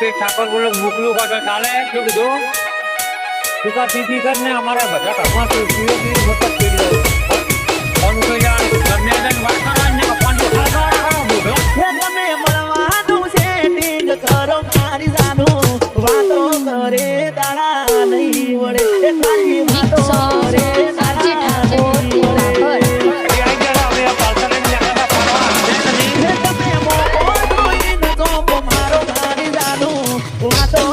તે ઠાકોર બોલો મોકલું હોય તો ચાલે શું કીધું? ટીકા ટીકી કરીને અમારા બધા ઘરમાં તું પીએ મતલબ પી જાય કરી ઘરને જઈને નહીં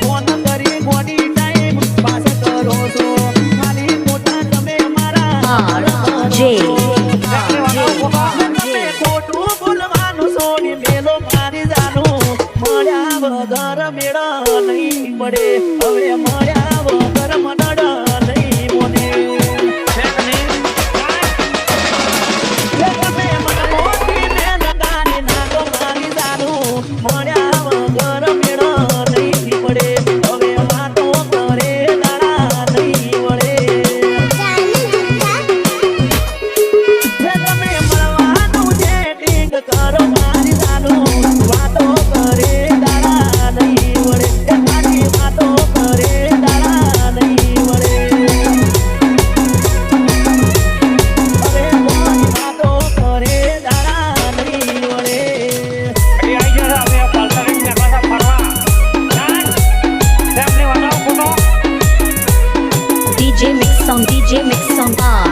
Phone કરી ગોડી ટાઈમ. કરો છો. ખાલી મોટા તમે અમારા જે. ખોટું બોલવાનું છો ને મેલો મારી જાનો. મેળા નહીં પડે. હવે મળ્યા વગર મનડા mix on DJ mix on R.